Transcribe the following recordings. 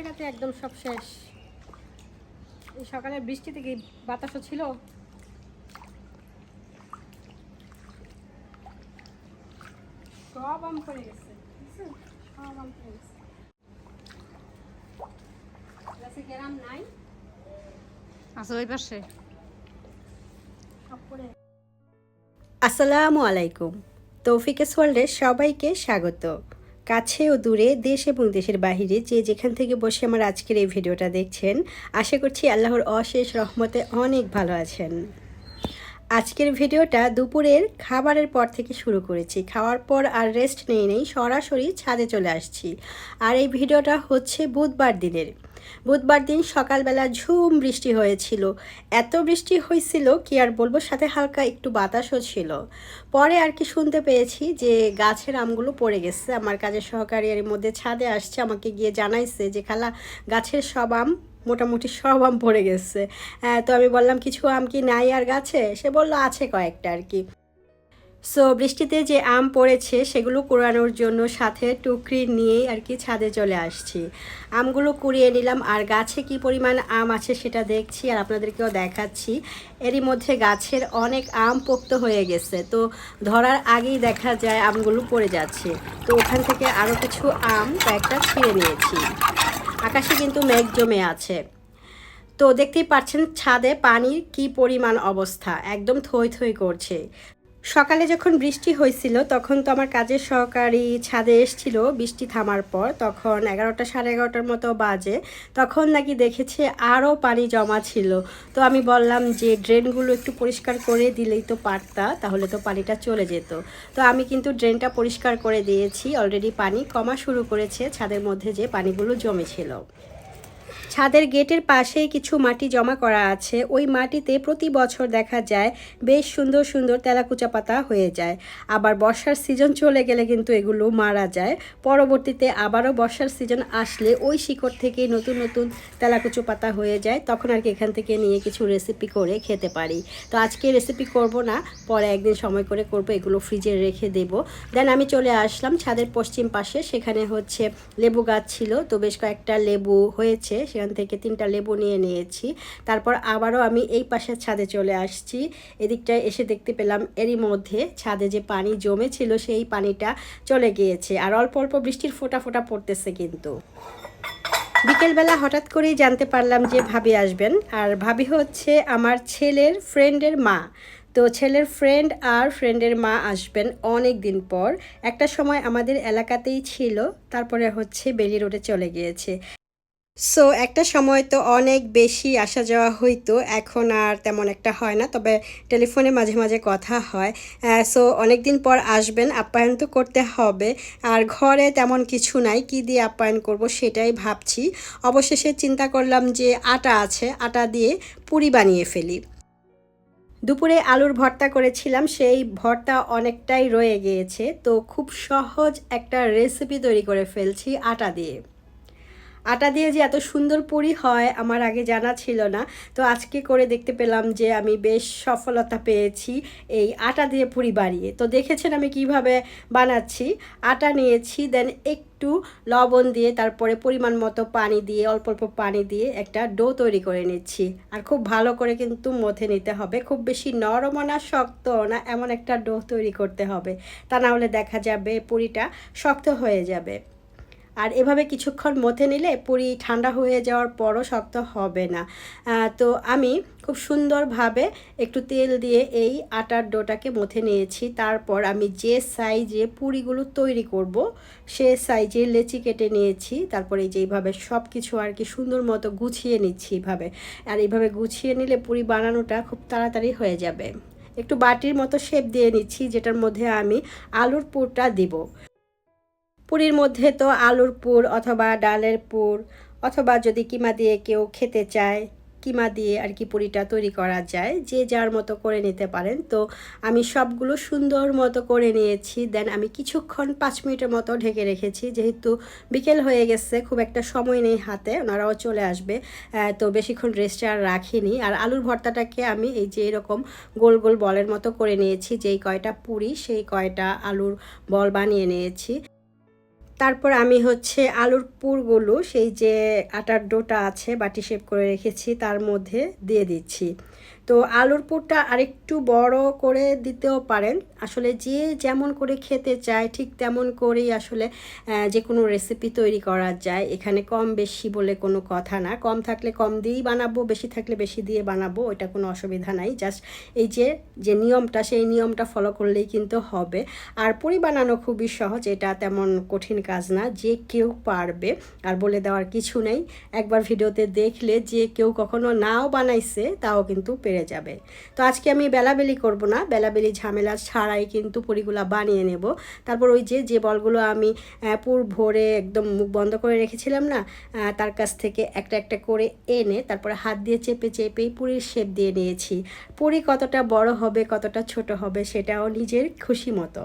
কইরাতে একদম সব শেষ। এই সকালে বৃষ্টি থেকে বাতাসও ছিল? সব আম পড়ে গেছে। সব আম পড়ে গেছে। গাছে গ্রাম নাই। আচ্ছা ওই পাশে। সব পড়ে। আসসালামু আলাইকুম। তৌফিকেস ওয়ার্ল্ডে সবাইকে স্বাগত। কাছে ও দূরে, দেশ এবং দেশের বাহিরে যে যেখান থেকে বসে আমার আজকের এই ভিডিওটা দেখছেন, আশা করছি আল্লাহর অশেষ রহমতে অনেক ভালো আছেন। আজকের ভিডিওটা দুপুরের খাবারের পর থেকে শুরু করেছি। খাওয়ার পর আর রেস্ট নেই নেই, সরাসরি ছাদে চলে আসছি। আর এই ভিডিওটা হচ্ছে বুধবার দিনের। বুধবার দিন সকালবেলা ঝুম বৃষ্টি হয়েছিল। এত বৃষ্টি হয়েছিল কি আর বলব, সাথে হালকা একটু বাতাসও ছিল। পরে আর কি শুনতে পেয়েছি যে গাছের আমগুলো পড়ে গেছে। আমার কাজের সহকারী এর মধ্যে ছাদে আসছে, আমাকে গিয়ে জানাইছে যে, খালা, গাছের সব আম, মোটামুটি সব আম পড়ে গেছে। তো আমি বললাম, কিছু আম কি নাই আর গাছে? সে বলল, আছে কয়েকটা আর কি। সো বৃষ্টিতে যে আম পড়েছে, সেগুলো কুড়ানোর জন্য সাথে টুকরি নিয়েই আর কি ছাদে চলে আসছি। আমগুলো কুড়িয়ে নিলাম, আর গাছে কি পরিমাণ আম আছে সেটা দেখছি আর আপনাদেরকেও দেখাচ্ছি। এরই মধ্যে গাছের অনেক আম পোক্ত হয়ে গেছে, তো ধরার আগেই দেখা যায় আমগুলো পড়ে যাচ্ছে। তো ওখান থেকে আরও কিছু আম কয়েকটা ছিঁড়ে নিয়েছি। আকাশে কিন্তু মেঘ জমে আছে। তো দেখতেই পাচ্ছেন ছাদে পানির কি পরিমাণ অবস্থা, একদম থই থই করছে। সকালে যখন বৃষ্টি হয়েছিল, তখন তো আমার কাজের সহকারী ছাদে এসছিল। বৃষ্টি থামার পর তখন এগারোটা সাড়ে এগারোটার মতো বাজে। তখন নাকি দেখেছে আরও পানি জমা ছিল। তো আমি বললাম যে, ড্রেনগুলো একটু পরিষ্কার করে দিলেই তো পারতা, তাহলে তো পানিটা চলে যেত। তো আমি কিন্তু ড্রেনটা পরিষ্কার করে দিয়েছি। অলরেডি পানি কমা শুরু করেছে, ছাদের মধ্যে যে পানিগুলো জমেছিল। ছাদের গেটের পাশেই কিছু মাটি জমা করা আছে। ওই মাটিতে প্রতি বছর দেখা যায় বেশ সুন্দর সুন্দর তেলাকুচা পাতা হয়ে যায়। আবার বর্ষার সিজন চলে গেলে কিন্তু এগুলো মারা যায়। পরবর্তীতে আবারও বর্ষার সিজন আসলে ওই শিকড় থেকেই নতুন নতুন তেলাকুচো পাতা হয়ে যায়। তখন আর কি এখান থেকে নিয়ে কিছু রেসিপি করে খেতে পারি। তো আজকে রেসিপি করব না, পরে একদিন সময় করে করব, এগুলো ফ্রিজে রেখে দেব। দেন আমি চলে আসলাম ছাদের পশ্চিম পাশে, সেখানে হচ্ছে লেবু গাছ ছিল। তো বেশ কয়েকটা লেবু হয়েছে সেখান থেকে তিনটা লেবু নিয়ে নিয়েছি। তারপর আবারও আমি এই পাশের ছাদে চলে আসছি। এদিকটায় এসে দেখতে পেলাম এরই মধ্যে ছাদে যে পানি জমেছিল সেই পানিটা চলে গিয়েছে। আর অল্প অল্প বৃষ্টির ফোঁটা ফোঁটা পড়তেছে কিন্তু। বিকেলবেলা হঠাৎ করেই জানতে পারলাম যে ভাবি আসবেন। আর ভাবি হচ্ছে আমার ছেলের ফ্রেন্ডের মা। তো ছেলের ফ্রেন্ড আর ফ্রেন্ডের মা আসবেন অনেক দিন পর। একটা সময় আমাদের এলাকাতেই ছিল, তারপরে হচ্ছে বেলি রোডে চলে গিয়েছে। সো একটা সময় তো অনেক বেশি আসা যাওয়া হইতো, এখন আর তেমন একটা হয় না, তবে টেলিফোনে মাঝে মাঝে কথা হয়। সো অনেক দিন পর আসবেন, আপ্যায়ন তো করতে হবে, আর ঘরে তেমন কিছু নাই, কি দিয়ে আপ্যায়ন করব সেটাই ভাবছি। অবশেষে চিন্তা করলাম যে আটা আছে, আটা দিয়ে পুরি বানিয়ে ফেলি। দুপুরে আলুর ভর্তা করেছিলাম, সেই ভর্তা অনেকটাই রয়ে গিয়েছে, তো খুব সহজ একটা রেসিপি তৈরি করে ফেলছি আটা দিয়ে। আটা দিয়ে যে এত সুন্দর পুরি হয় আমার আগে জানা ছিল না। তো আজকে করে দেখতে পেলাম যে আমি বেশ সফলতা পেয়েছি এই আটা দিয়ে পুরি বানিয়ে তো দেখেছেন আমি কীভাবে বানাচ্ছি। আটা নিয়েছি দেন একটু লবণ দিয়ে, তারপরে পরিমাণ মতো পানি দিয়ে, অল্প অল্প পানি দিয়ে একটা ডো তৈরি করে নিচ্ছি। আর খুব ভালো করে কিন্তু মথে নিতে হবে। খুব বেশি নরমও না শক্ত না, এমন একটা ডো তৈরি করতে হবে। তা না হলে দেখা যাবে পুরিটা শক্ত হয়ে যাবে। আর এভাবে কিছুক্ষণ মথে নিলে পুরি ঠান্ডা হয়ে যাওয়ার পরও শক্ত হবে না। তো আমি খুব সুন্দরভাবে একটু তেল দিয়ে এই আটার ডোটাকে মথে নিয়েছি। তারপর আমি যে সাইজে পুরিগুলো তৈরি করব, সে সাইজে লেচি কেটে নিয়েছি। তারপরে এই যে এইভাবে সব কিছু আর কি সুন্দর মতো গুছিয়ে নিচ্ছি এইভাবে। আর এইভাবে গুছিয়ে নিলে পুরি বানানোটা খুব তাড়াতাড়ি হয়ে যাবে। একটু বাটির মতো শেপ দিয়ে নিচ্ছি, যেটার মধ্যে আমি আলুর পুরটা দিব। পুরীর মধ্যে তো আলুর পুর অথবা ডালের পুর অথবা যদি কিমা দিয়ে কেউ খেতে চায়, কিমা দিয়ে আর কি পুরিটা তৈরি করা যায়, যে যার মতো করে নিতে পারেন। তো আমি সবগুলো সুন্দর মতো করে নিয়েছি। দেন আমি কিছুক্ষণ পাঁচ মিনিটের মতো ঢেকে রেখেছি। যেহেতু বিকেল হয়ে গেছে, খুব একটা সময় নেই হাতে, ওনারাও চলে আসবে। তো বেশিক্ষণ রেস্টে আর রাখিনি। আর আলুর ভর্তাটাকে আমি এই যে এরকম গোল গোল বলের মতো করে নিয়েছি, যেই কয়টা পুরি, সেই কয়টা আলুর বল বানিয়ে নিয়েছি। তারপর আমি হচ্ছে আলুর পুরগুলো, সেই যে আটার ডোটা আছে, বাটি শেপ করে রেখেছি, তার মধ্যে দিয়ে দিচ্ছি। তো আলুর পুরটা আরেকটু বড় করে দিতেও পারেন। আসলে যে যেমন করে খেতে চায়, ঠিক তেমন করেই আসলে যে কোনো রেসিপি তৈরি করা যায়। এখানে কম বেশি বলে কোনো কথা না। কম থাকলে কম দিয়েই বানাবো, বেশি থাকলে বেশি দিয়ে বানাবো ওটা কোনো অসুবিধা নাই। জাস্ট এই যে যে নিয়মটা, সেই নিয়মটা ফলো করলেই কিন্তু হবে। আর পুরি বানানো খুবই সহজ, এটা তেমন কঠিন কাজ না। যে কেউ পারবে, আর বলে দেওয়ার কিছু নেই। একবার ভিডিওতে দেখলে যে কেউ কখনো নাও বানাইছে, তাও কিন্তু পেরে যাবে। তো আজকে আমি বেলাবেলি করব না, বেলাবেলি ঝামেলা ছাড়াই কিন্তু পুরিগুলা বানিয়ে নেব। তারপর ওই যে যে বলগুলো আমি পুর ভরে একদম মুখ বন্ধ করে রেখেছিলাম না তার কাছ থেকে একটা একটা করে এনে তারপরে হাত দিয়ে চেপে চেপেই পুরীর শেপ দিয়ে নিয়েছি। পুরি কতটা বড় হবে, কতটা ছোট হবে সেটাও নিজের খুশি মতো।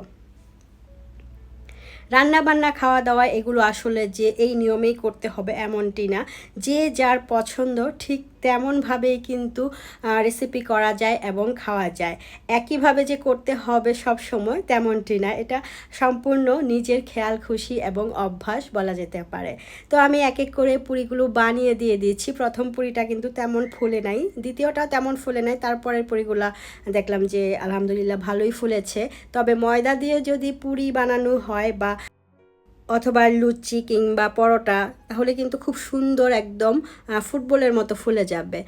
রান্না বান্না খাওয়া দাওয়া এগুলো আসলে যে এই নিয়মেই করতে হবে এমনটি না। যে যার পছন্দ ঠিক তেমনভাবেই কিন্তু রেসিপি করা যায় এবং খাওয়া যায়। একইভাবে যে করতে হবে সব সময় তেমনটি না। এটা সম্পূর্ণ নিজের খেয়াল, খুশি এবং অভ্যাস বলা যেতে পারে। তো আমি এক এক করে পুরিগুলো বানিয়ে দিয়ে দিয়েছি। প্রথম পুরিটা কিন্তু তেমন ফুলে নাই, দ্বিতীয়টা তেমন ফুলে নাই, তারপরের পুরিগুলা দেখলাম যে আলহামদুলিল্লাহ ভালোই ফুলেছে। তবে ময়দা দিয়ে যদি পুরি বানানো হয় বা অথবা লুচি কিংবা পরোটা, তাহলে কিন্তু খুব সুন্দর একদম ফুটবলের মতো ফুলে যাবে।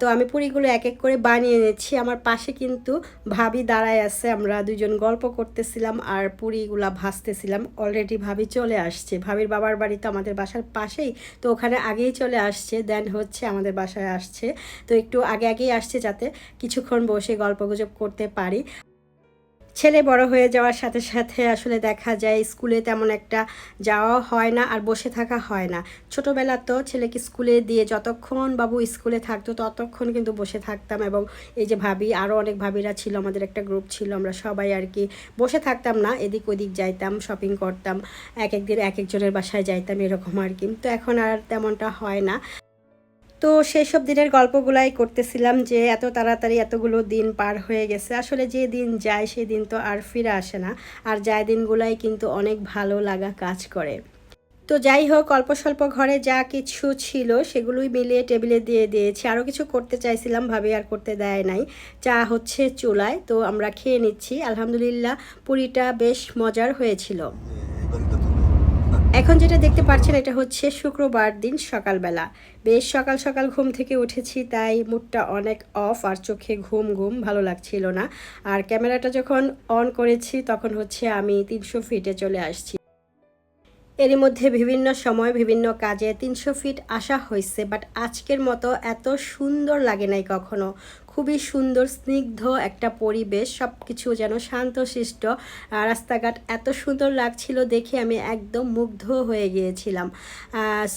তো আমি পুরিগুলো এক এক করে বানিয়ে নিচ্ছি আমার পাশে কিন্তু ভাবি দাঁড়ায় আছে। আমরা দুজন গল্প করতেছিলাম আর পুরিগুলা ভাজতেছিলাম। অলরেডি ভাবি চলে আসছে। ভাবির বাবার বাড়ি তো আমাদের বাসার পাশেই, তো ওখানে আগেই চলে আসছে। দেন হচ্ছে আমাদের বাসায় আসছে। তো একটু আগে আগেই আসছে যাতে কিছুক্ষণ বসে গল্পগুজব করতে পারি। ছেলে বড় হয়ে যাওয়ার সাথে সাথে আসলে দেখা যায় স্কুলে তেমন একটা যাওয়া হয় না আর বসে থাকা হয় না। ছোটোবেলা তো ছেলেকে স্কুলে দিয়ে যতক্ষণ বাবু স্কুলে থাকতো ততক্ষণ কিন্তু বসে থাকতাম এবং এই যে ভাবি আরও অনেক ভাবিরা ছিল, আমাদের একটা গ্রুপ ছিল, আমরা সবাই আর কি বসে থাকতাম না, এদিক ওদিক যাইতাম শপিং করতাম, এক একদিন এক একজনের বাসায় যাইতাম এরকম আর কি। তো এখন আর তেমনটা হয় না। তো সেই সব দিনের গল্পগুলাই করতেছিলাম যে এত তাড়াতাড়ি এতগুলো দিন পার হয়ে গেছে। আসলে যে দিন যায় সেই দিন তো আর ফিরে আসে না। আর যায় দিনগুলাই কিন্তু অনেক ভালো লাগা কাজ করে। তো যাই হোক, অল্প স্বল্প ঘরে যা কিছু ছিল সেগুলোই মিলিয়ে টেবিলে দিয়ে দিয়েছি। আরও কিছু করতে চাইছিলাম, ভাবে আর করতে দেয় নাই। চা হচ্ছে চুলায়, তো আমরা খেয়ে নিচ্ছি। আলহামদুলিল্লাহ, পুরিটা বেশ মজার হয়েছিল। এখন যেটা দেখতে পাচ্ছেন এটা হচ্ছে শুক্রবার দিন সকালবেলা। বেশ সকাল সকাল ঘুম থেকে উঠেছি, তাই মুডটা অনেক অফ আর চোখে ঘুম ঘুম ভালো লাগছিল না। আর ক্যামেরাটা যখন অন করেছি, তখন হচ্ছে আমি তিনশো ফিটে চলে আসছি। এরই মধ্যে বিভিন্ন সময় বিভিন্ন কাজে তিনশো ফিট আসা হয়েছে বাট আজকের মতো এত সুন্দর লাগে নাই কখনো। খুবই সুন্দর স্নিগ্ধ একটা পরিবেশ সব কিছু যেন শান্তশিষ্ট আর রাস্তাঘাট এত সুন্দর লাগছিল দেখে আমি একদম মুগ্ধ হয়ে গিয়েছিলাম।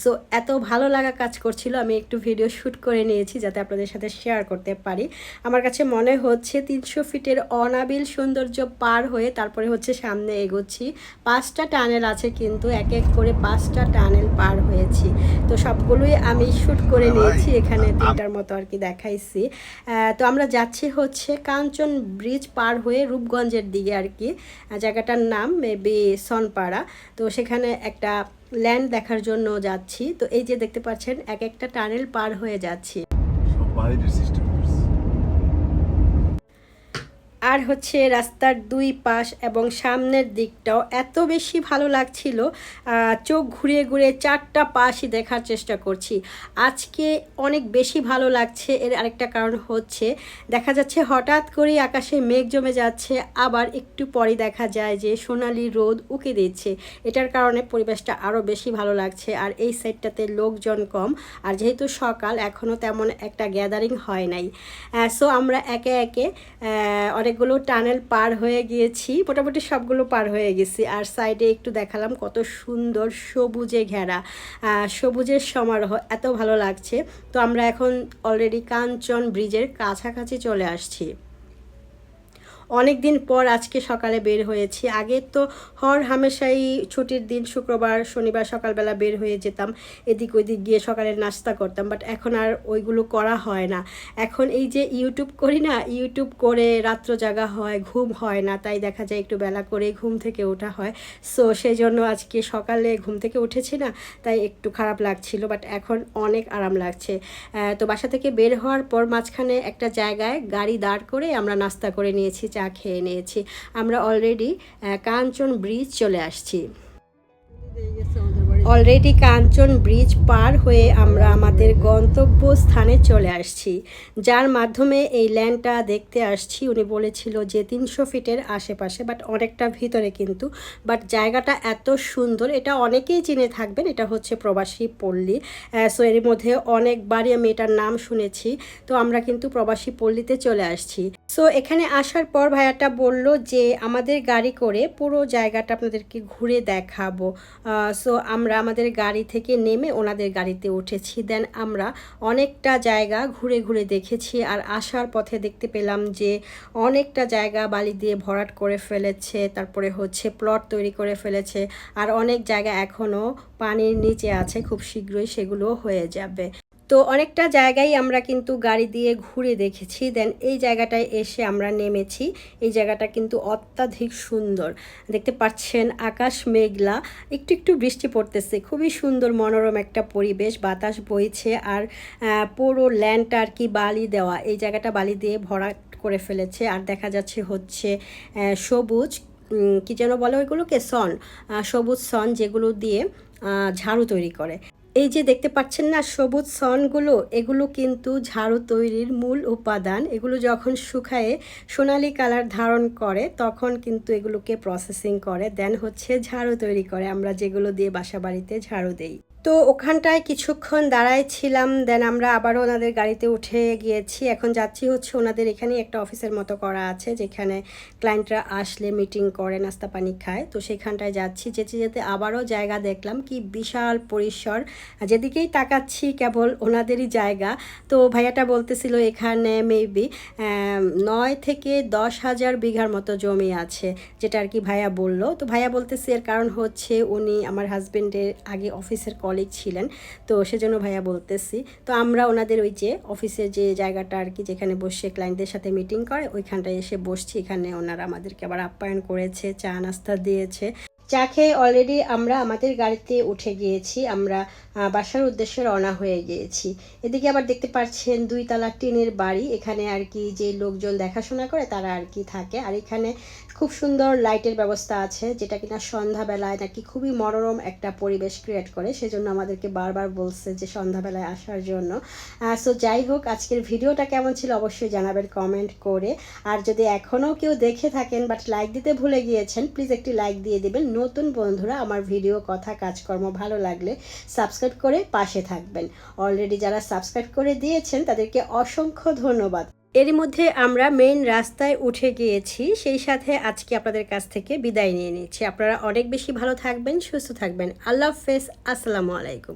সো এত ভালো লাগা কাজ করছিল আমি একটু ভিডিও শ্যুট করে নিয়েছি যাতে আপনাদের সাথে শেয়ার করতে পারি। আমার কাছে মনে হচ্ছে তিনশো ফিটের অনাবিল সৌন্দর্য পার হয়ে তারপরে হচ্ছে সামনে এগোচ্ছি। পাঁচটা টানেল আছে কিন্তু এক এক করে পাঁচটা টানেল পার হয়েছি। তো সবগুলোই আমি শ্যুট করে নিয়েছি এখানে তিনটার মতো আর কি দেখাইছি। তো আমরা যাচ্ছি হচ্ছে কাঞ্চন ব্রিজ পার হয়ে রূপগঞ্জের দিকে আর কি। জায়গাটার নাম মেবি সনপাড়া। তো সেখানে একটা ল্যান্ড দেখার জন্য যাচ্ছি। তো এই যে দেখতে পাচ্ছেন, এক একটা টানেল পার হয়ে যাচ্ছি। সব সিস্টেম আর হচ্ছে রাস্তার দুই পাশ এবং সামনের দিকটাও এত বেশি ভালো লাগছিল চোখ ঘুরিয়ে ঘুরে চারটা পাশই দেখার চেষ্টা করছি। আজকে অনেক বেশি ভালো লাগছে, এর আরেকটা কারণ হচ্ছে দেখা যাচ্ছে হঠাৎ করেই আকাশে মেঘ জমে যাচ্ছে, আবার একটু পরে দেখা যায় যে সোনালি রোদ উকে দিচ্ছে। এটার কারণে পরিবেশটা আরও বেশি ভালো লাগছে, আর এই সাইডটাতে লোকজন কম, আর যেহেতু সকাল এখনও তেমন একটা গ্যাদারিং হয় নাই। সো আমরা একে একে অনেক অনেকগুলো টানেল পার হয়ে গিয়েছি, মোটামুটি সবগুলো পার হয়ে গেছি। আর সাইডে একটু দেখালাম কত সুন্দর সবুজে ঘেরা সবুজের সমারোহ, এত ভালো লাগছে। তো আমরা এখন অলরেডি কাঞ্চন ব্রিজের কাছাকাছি চলে আসছি। অনেক দিন পর আজকে সকালে বের হয়েছি। আগে তো হর হামেশাই ছুটির দিন শুক্রবার, শনিবার সকালবেলা বের হয়ে যেতাম, এদিক ওইদিক গিয়ে সকালে নাস্তা করতাম বাট এখন আর ওইগুলো করা হয় না। এখন এই যে ইউটিউব করি না ইউটিউব করে রাত্র জাগা হয়, ঘুম হয় না, তাই দেখা যায় একটু বেলা করে ঘুম থেকে ওঠা হয়। সো সেই জন্য আজকে সকালে ঘুম থেকে উঠেছি না, তাই একটু খারাপ লাগছিল বাট এখন অনেক আরাম লাগছে। তো বাসা থেকে বের হওয়ার পর মাঝখানে একটা জায়গায় গাড়ি দাঁড় করে আমরা নাস্তা করে নিয়েছি। চা খেয়ে নিয়েছি। আমরা অলরেডি কাঞ্চন ব্রিজ চলে আসছি। অলরেডি কাঞ্চন ব্রিজ পার হয়ে আমরা আমাদের গন্তব্য স্থানে চলে আসছি। যার মাধ্যমে এই ল্যান্ডটা দেখতে আসছি। উনি বলেছিল যে তিনশো ফিটের আশেপাশে, বাট অনেকটা ভিতরে কিন্তু। বাট জায়গাটা এত সুন্দর, এটা অনেকেই চিনে থাকবেন, এটা হচ্ছে প্রবাসী পল্লী। সো এর মধ্যে অনেকবারই আমি এটার নাম শুনেছি। তো আমরা কিন্তু প্রবাসী পল্লীতে চলে আসছি। সো এখানে আসার পর ভাইয়াটা বলল যে আমাদের গাড়ি করে পুরো জায়গাটা আপনাদেরকে ঘুরে দেখাবো। সো আমরা আমাদের গাড়ি থেকে নেমে ওনাদের গাড়িতে উঠেছি। দেন আমরা অনেকটা জায়গা ঘুরে ঘুরে দেখেছি আর আসার পথে দেখতে পেলাম যে অনেকটা জায়গা বালি দিয়ে ভরাট করে ফেলেছে, তারপরে হচ্ছে প্লট তৈরি করে ফেলেছে, আর অনেক জায়গা এখনও পানির নিচে আছে, খুব শীঘ্রই সেগুলো হয়ে যাবে। তো অনেকটা জায়গায় আমরা কিন্তু গাড়ি দিয়ে ঘুরে দেখেছি। দেন এই জায়গাটায় এসে আমরা নেমেছি। এই জায়গাটা কিন্তু অত্যাধিক সুন্দর। দেখতে পাচ্ছেন আকাশ মেঘলা। একটু একটু বৃষ্টি পড়তেছে। খুবই সুন্দর, মনোরম একটা পরিবেশ। বাতাস বইছে আর পুরো ল্যান্ডটা আর কি বালি দেওয়া। এই জায়গাটা বালি দিয়ে ভরাট করে ফেলেছে। আর দেখা যাচ্ছে হচ্ছে সবুজ কি যেন বলে ওইগুলোকে? সন সবুজ সন যেগুলো দিয়ে ঝাড়ু তৈরি করে। এই যে দেখতে পাচ্ছেন না, সবুজ সনগুলো, এগুলো কিন্তু ঝাড়ু তৈরির মূল উপাদান। এগুলো যখন শুকায়ে সোনালি কালার ধারণ করে, তখন কিন্তু এগুলোকে প্রসেসিং করে দেন হচ্ছে ঝাড়ু তৈরি করে। আমরা যেগুলো দিয়ে বাসা বাড়িতে ঝাড়ু দেই। তো ওখানটায় কিছুক্ষণ দাঁড়ায় ছিলাম দেন আমরা আবারও ওনাদের গাড়িতে উঠে গিয়েছি। এখন যাচ্ছি হচ্ছে ওনাদের এখানেই একটা অফিসের মতো করা আছে, যেখানে ক্লায়েন্টরা আসলে মিটিং করে, নাস্তা পানি খায়। তো সেখানটায় যাচ্ছি, যেতে যেতে আবারও জায়গা দেখলাম, কি বিশাল পরিসর। যেদিকেই তাকাচ্ছি কেবল ওনাদেরই জায়গা। তো ভাইয়াটা বলতেছিল এখানে মেবি নয় থেকে দশ হাজার বিঘার মতো জমি আছে, যেটা আর কি ভাইয়া বলল। তো ভাইয়া বলতেছে এর কারণ হচ্ছে উনি আমার হাজবেন্ডের আগে অফিসের কলিগ ছিলেন। তো সেজন্য ভাইয়া বলতেছি, তো আমরা ওনাদের ওই যে অফিসের যে জায়গাটা আর কি, যেখানে বসে ক্লায়েন্টদের সাথে মিটিং করে, ওইখানটায় এসে বসছি। এখানে ওনারা আমাদেরকে আবার আপ্যায়ন করেছে, চা, নাস্তা দিয়েছে। চা খেয়ে অলরেডি আমরা আমাদের গাড়িতে উঠে গিয়েছি। আমরা বাসার উদ্দেশ্যে রওনা হয়ে গিয়েছি। এদিকে আবার দেখতে পাচ্ছেন দুই তালা টিনের বাড়ি। এখানে আর কি যে লোকজন দেখাশোনা করে, তারা আর কি থাকে। আর এখানে খুব সুন্দর লাইটের ব্যবস্থা আছে, যেটা কিনা সন্ধ্যাবেলায় নাকি খুবই মনোরম একটা পরিবেশ ক্রিয়েট করে, সেজন্য আমাদেরকে বারবার বলছে যে সন্ধ্যাবেলায় আসার জন্য। সো যাই হোক, আজকের ভিডিওটা কেমন ছিল অবশ্যই জানাবেন কমেন্ট করে। আর যদি এখনও কেউ দেখে থাকেন বাট লাইক দিতে ভুলে গিয়েছেন প্লিজ একটি লাইক দিয়ে দিবেন। নতুন বন্ধুরা, আমার ভিডিও কথা, কাজকর্ম ভালো লাগলে সাবস্ক্রাইব করে পাশে থাকবেন। অলরেডি যারা সাবস্ক্রাইব করে দিয়েছেন, তাদেরকে অসংখ্য ধন্যবাদ। এরই মধ্যে আমরা মেইন রাস্তায় উঠে গিয়েছি, সেই সাথে আজকে আপনাদের কাছ থেকে বিদায় নিয়ে নিচ্ছি। আপনারা অনেক বেশি ভালো থাকবেন, সুস্থ থাকবেন। আল্লাহ হাফেজ, আসসালামু আলাইকুম।